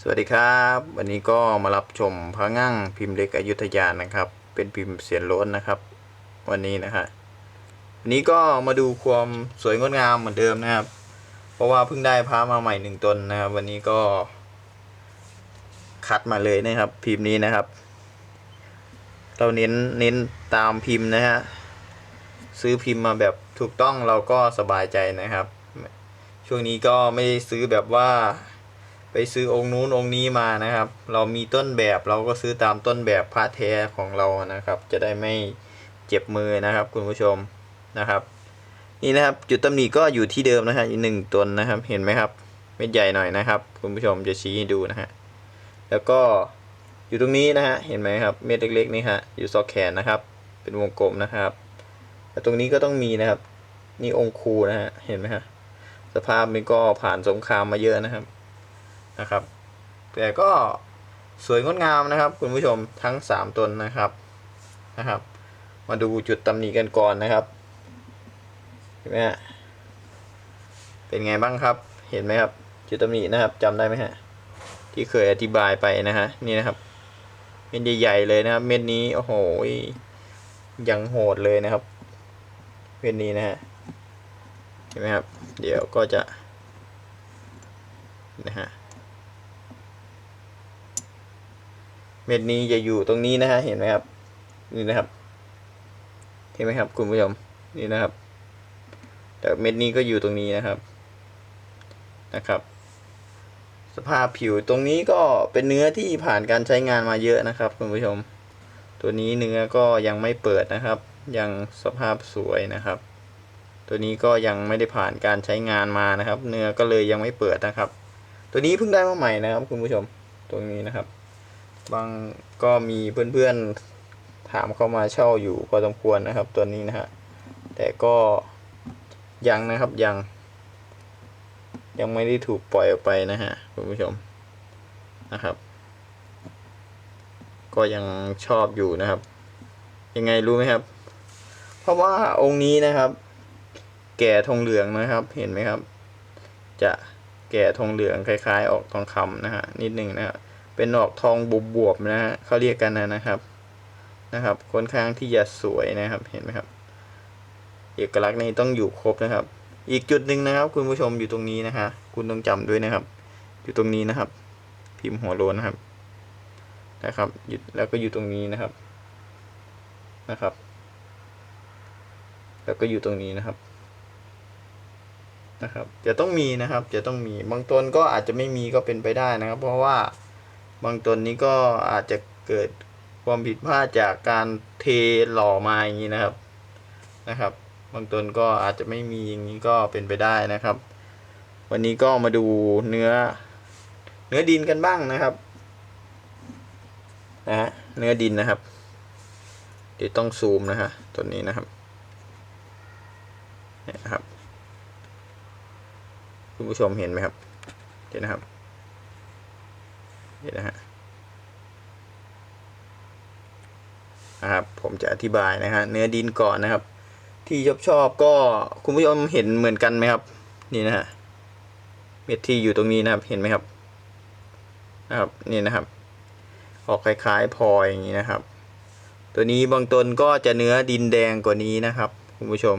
สวัสดีครับ วันนี้ก็มารับชมพระงั่งพิมพ์เล็กอยุธยานะครับ เป็นพิมพ์เสียนล้นนะครับ วันนี้นะฮะวันนี้ก็มาดูความสวยงดงามเหมือนเดิมนะครับ เพราะว่าเพิ่งได้พระมาใหม่หนึ่งตนนะครับ วันนี้ก็คัดมาเลยนะครับ พิมพ์นี้นะครับ เราเน้นเน้นตามพิมพ์นะฮะซื้อพิมพ์มาแบบถูกต้องเราก็สบายใจนะครับ ช่วงนี้ก็ไม่ได้ซื้อแบบว่า ไปซื้อองค์นู้นองค์นี้มานะครับ เรามีต้นแบบเราก็ซื้อตามต้นแบบพระแท้ของเรานะครับ จะได้ไม่เจ็บมือนะครับ คุณผู้ชมนะครับ นี่นะครับจุดตำหนิก็อยู่ที่เดิมนะฮะอีกหนึ่งตนนะครับ เห็นไหมครับเม็ดใหญ่หน่อยนะครับ คุณผู้ชมจะชี้ให้ดูนะฮะแล้วก็อยู่ตรงนี้นะฮะเห็นไหมครับเม็ดเล็กๆนี่ฮะอยู่ซอกแขนนะครับ เป็นวงกลมนะครับแล้วตรงนี้ก็ต้องมีนะครับ นี่องค์ครูนะฮะเห็นไหมฮะสภาพมันก็ผ่านสงครามมาเยอะนะครับ นะครับ แต่ก็สวยงดงามนะครับ คุณผู้ชมทั้งสามตนนะครับนะครับ มาดูจุดตำหนิกันก่อนนะครับเห็นไหมฮะเป็นไงบ้างครับ เห็นไหมครับ จุดตำหนินะครับจำได้ไหมฮะที่เคยอธิบายไปนะฮะนี่นะครับเม็ดใหญ่ๆเลยนะครับ เม็ดนี้โอ้โหยังโหดเลยนะครับเม็ดนี้นะฮะเห็นไหมครับ เดี๋ยวก็จะนะฮะ เม็ดนี้จะอยู่ตรงนี้นะฮะเห็นไหมครับ นี่นะครับเห็นไหมครับคุณผู้ชมนี่นะครับ แต่เม็ดนี้ก็อยู่ตรงนี้นะครับนะครับ สภาพผิวตรงนี้ก็เป็นเนื้อที่ผ่านการใช้งานมาเยอะนะครับ คุณผู้ชม ตัวนี้เนื้อก็ยังไม่เปิดนะครับ ยังสภาพสวยนะครับ ตัวนี้ก็ยังไม่ได้ผ่านการใช้งานมานะครับ เนื้อก็เลยยังไม่เปิดนะครับ ตัวนี้เพิ่งได้มาใหม่นะครับ คุณผู้ชมตรงนี้นะครับ บางก็มีเพื่อนๆถามเข้ามาเช่าอยู่พอสมควรนะครับตัวนี้นะฮะแต่ก็ยังนะครับยัง ยังไม่ได้ถูกปล่อยออกไปนะฮะคุณผู้ชมนะครับ ก็ยังชอบอยู่นะครับ ยังไงรู้ไหมครับ เพราะว่าองค์นี้นะครับ แก่ทองเหลืองนะครับ เห็นไหมครับ จะแก่ทองเหลืองคล้าย ๆ ออกทองคำนะฮะนิดหนึ่งนะครับ เป็นออกทองบวบๆนะฮะเขาเรียกกันนะนะครับนะครับค่อนข้างที่จะสวยนะครับเห็นไหมครับเอกลักษณ์นี้ต้องอยู่ครบนะครับ อีกจุดหนึ่งนะครับ คุณผู้ชมอยู่ตรงนี้นะฮะคุณต้องจำด้วยนะครับ อยู่ตรงนี้นะครับ พิมพ์หัวโลนนะครับนะครับหยุดแล้วก็อยู่ตรงนี้นะครับนะครับ แล้วก็อยู่ตรงนี้นะครับนะครับ จะต้องมีนะครับ จะต้องมีบางตนก็อาจจะไม่มีก็เป็นไปได้นะครับ เพราะว่า บางตนนี้ก็อาจจะเกิดความผิดพลาดจากการเทหล่อมาอย่างนี้นะครับนะครับ บางตนก็อาจจะไม่มีอย่างนี้ก็เป็นไปได้นะครับ วันนี้ก็มาดูเนื้อ เนื้อดินกันบ้างนะครับนะฮะเนื้อดินนะครับ เดี๋ยวต้องซูมนะฮะตัวนี้นะครับเนี่ยนะครับ คุณผู้ชมเห็นไหมครับ เดี๋ยวนะครับ นี่นะฮะนะครับผมจะอธิบายนะฮะเนื้อดินก่อนนะครับ ที่ชอบชอบก็คุณผู้ชมเห็นเหมือนกันไหมครับ นี่นะฮะเม็ดที่อยู่ตรงนี้นะครับเห็นไหมครับนะครับนี่นะครับ ออกคล้ายๆพลอยอย่างนี้นะครับ ตัวนี้บางตนก็จะเนื้อดินแดงกว่านี้นะครับคุณผู้ชม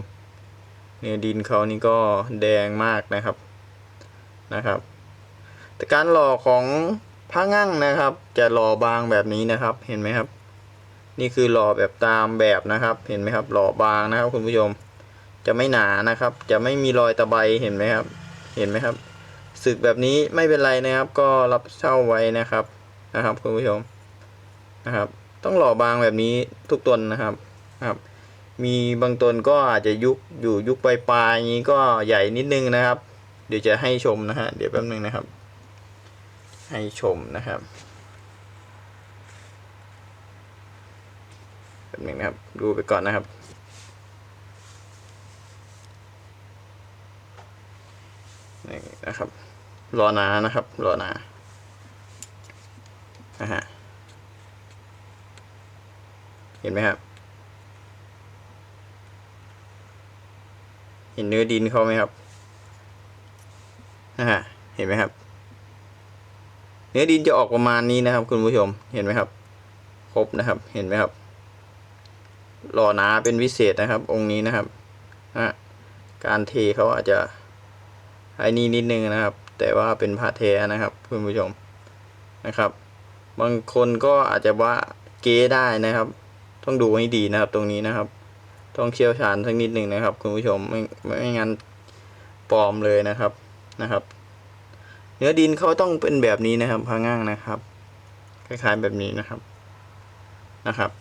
เนื้อดินเขานี่ก็แดงมากนะครับนะครับ แต่การหล่อของ ผ้างั่งนะครับ จะหล่อบางแบบนี้นะครับ เห็นไหมครับ นี่คือหล่อแบบตามแบบนะครับ เห็นไหมครับ หล่อบางนะครับ คุณผู้ชม จะไม่หนานะครับ จะไม่มีรอยตะไบเห็นไหมครับ เห็นไหมครับสึกแบบนี้ไม่เป็นไรนะครับ ก็รับเช่าไว้นะครับนะครับ คุณผู้ชมนะครับ ต้องหล่อบางแบบนี้ทุกตนนะครับนะครับมีบางตนก็อาจจะยุกอยู่ยุกปลายๆอย่างนี้ก็ใหญ่นิดนึงนะครับ เดี๋ยวจะให้ชมนะฮะเดี๋ยวแป๊บนึงนะครับ ให้ชมนะครับแป๊บนึงนะครับ ดูไปก่อนนะครับ นี่นะครับ รอนานะครับ รอนานะฮะ เห็นไหมครับ เห็นเนื้อดินเขาไหมครับนะฮะ เห็นไหมครับ นื้อดินจะออกประมาณนี้นะครับ คุณผู้ชมเห็นไหมครับ ครบนะครับ เห็นไหมครับหล่อหนาเป็นพิเศษนะครับ องค์นี้นะครับฮะการเทเขาอาจจะไอ้นี่นิดนึงนะครับ แต่ว่าเป็นผ้าแท้นะครับ คุณผู้ชมนะครับ บางคนก็อาจจะว่าเก๊ได้นะครับ ต้องดูให้ดีนะครับ ตรงนี้นะครับ ต้องเชี่ยวชาญสักนิดหนึ่งนะครับ คุณผู้ชมไม่ไม่งั้นปลอมเลยนะครับนะครับ เนื้อดินเขาต้องเป็นแบบนี้นะครับพาง่างนะครับ คล้ายๆแบบนี้นะครับนะครับ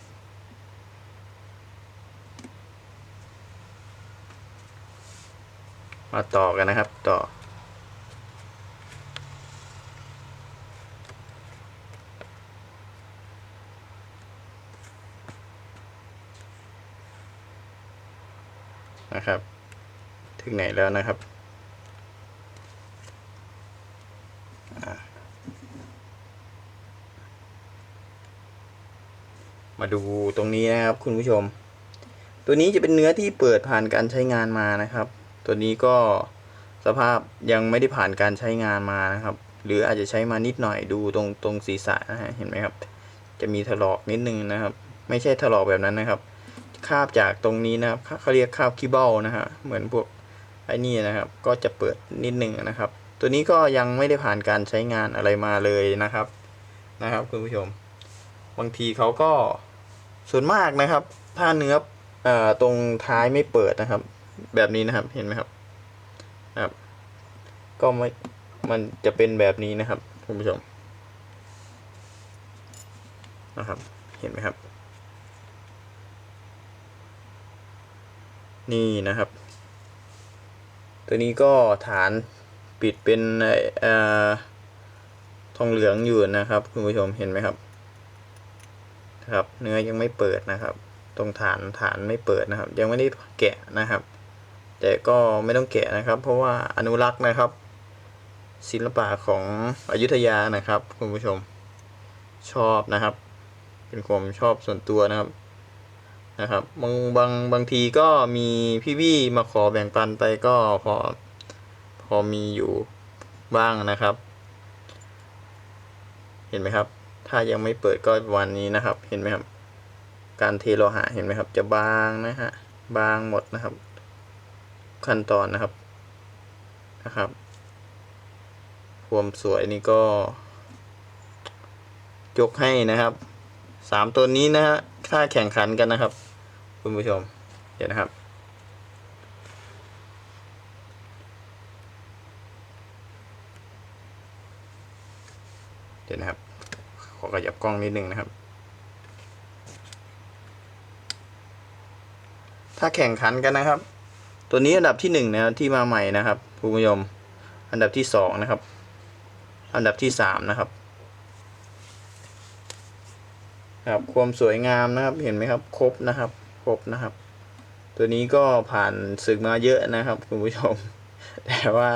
มาต่อกันนะครับต่อนะครับ ถึงไหนแล้วนะครับ มาดูตรงนี้นะครับ คุณผู้ชม ตัวนี้จะเป็นเนื้อที่เปิดผ่านการใช้งานมานะครับ ตัวนี้ก็สภาพยังไม่ได้ผ่านการใช้งานมานะครับ หรืออาจจะใช้มานิดหน่อยดูตรงตรงศีรษะนะฮะเห็นไหมครับ จะมีถลอกนิดนึงนะครับ ไม่ใช่ถลอกแบบนั้นนะครับ คาบจากตรงนี้นะครับเขาเรียกคาบคีเบิลนะฮะเหมือนพวกไอ้นี่นะครับ ก็จะเปิดนิดนึงนะครับ ตัวนี้ก็ยังไม่ได้ผ่านการใช้งานอะไรมาเลยนะครับนะครับคุณผู้ชม บางทีเขาก็ ส่วนมากนะครับ ถ้าเนื้ออตรงท้ายไม่เปิดนะครับ แบบนี้นะครับเห็นไหมครับครับ ก็ไม่มันจะเป็นแบบนี้นะครับคุณผู้ชมนะครับ เห็นไหมครับ นี่นะครับ ตัวนี้ก็ฐานปิดเป็นอทองเหลืองอยู่นะครับ คุณผู้ชมเห็นไหมครับ ครับ เนื้อยังไม่เปิดนะครับ ตรงฐานฐานไม่เปิดนะครับ ยังไม่ได้แกะนะครับ แต่ก็ไม่ต้องแกะนะครับ เพราะว่าอนุรักษ์นะครับ ศิลปะของอยุธยานะครับ คุณผู้ชมชอบนะครับ เป็นความชอบส่วนตัวนะครับนะครับบางบางบางทีก็มีพี่ๆมาขอแบ่งปันไปก็พอพอมีอยู่บ้างนะครับ เห็นไหมครับ ถ้ายังไม่เปิดก็วันนี้นะครับ เห็นไหมครับ การเทโลหะเห็นไหมครับ จะบางนะฮะ บางหมดนะครับ ขั้นตอนนะครับ นะครับ ความสวยนี่ก็ยกให้นะครับสามตัวนี้นะฮะถ้าแข่งขันกันนะครับ คุณผู้ชม เดี๋ยวนะครับ เดี๋ยวนะครับ อขยับกล้องนิดนึงนะครับ ถ้าแข่งขันกันนะครับ ตัวนี้อันดับที่หนึ่งนะที่มาใหม่นะครับคุณผู้ชมอันดับที่สองนะครับ อันดับที่สามนะครับครับความสวยงามนะครับเห็นไหมครับ ครบนะครับ ครบนะครับ ตัวนี้ก็ผ่านศึกมาเยอะนะครับคุณผู้ชม แต่ว่า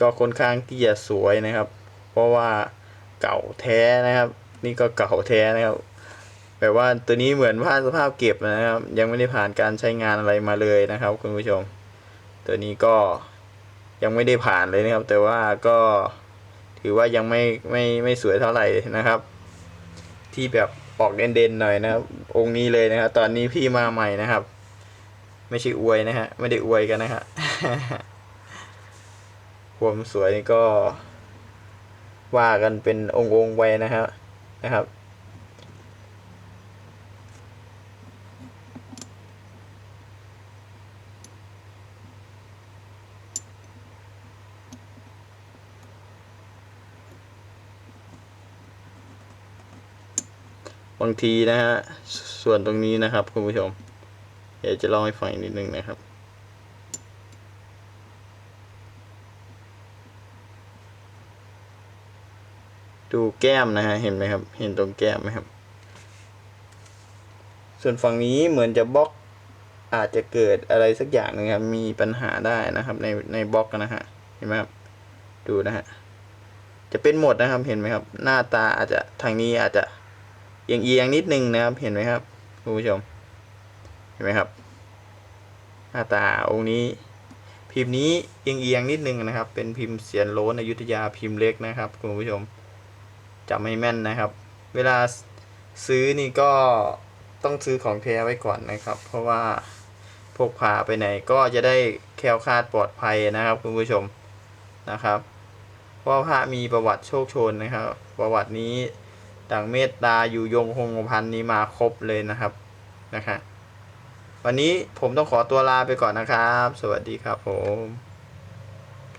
ก็ค่อนข้างที่จะสวยนะครับ เพราะว่าเก่าแท้นะครับ นี่ก็เก่าแท้นะครับแปลว่าตัวนี้เหมือนผ้าสภาพเก็บนะครับ ยังไม่ได้ผ่านการใช้งานอะไรมาเลยนะครับ คุณผู้ชม ตัวนี้ก็ยังไม่ได้ผ่านเลยนะครับ แต่ว่าก็ถือว่ายังไม่ไม่ไม่สวยเท่าไหร่นะครับ ที่แบบออกเด่นๆหน่อยนะครับ องค์นี้เลยนะครับ ตอนนี้พี่มาใหม่นะครับ ไม่ใช่อวยนะฮะไม่ได้อวยกันนะฮะความสวยนี่ก็ว่ากันเป็นองค์ๆไว้นะครับ นะครับ บางทีนะฮะ ส่วนตรงนี้นะครับคุณผู้ชม เดี๋ยวจะเล่าให้ฟังอีกนิดนึงนะครับ ดูแก้มนะฮะเห็นไหมครับ เห็นตรงแก้มไหมครับ ส่วนฝั่งนี้เหมือนจะบล็อกอาจจะเกิดอะไรสักอย่างนึงครับ มีปัญหาได้นะครับ ในในบล็อกนะฮะเห็นไหมครับ ดูนะฮะจะเป็นหมดนะครับเห็นไหมครับ หน้าตาอาจจะทางนี้อาจจะเอียงเอียงนิดนึงนะครับ เห็นไหมครับคุณผู้ชม เห็นไหมครับ หน้าตาองค์นี้ พิมพ์นี้เอียงเอียงนิดนึงนะครับ เป็นพิมพ์เสียนโล้นอยุธยาพิมพ์เล็กนะครับคุณผู้ชม จำไม่แม่นนะครับ เวลาซื้อนี่ก็ต้องซื้อของแท้ไว้ก่อนนะครับ เพราะว่าพกพาไปไหนก็จะได้แคล้วคลาดปลอดภัยนะครับ คุณผู้ชมนะครับเพราะว่าพระมีประวัติโชคชนนะครับ ประวัตินี้ดังเมตตาอยู่ยงคงพันนี้มาครบเลยนะครับนะครับวันนี้ผมต้องขอตัวลาไปก่อนนะครับ สวัสดีครับผม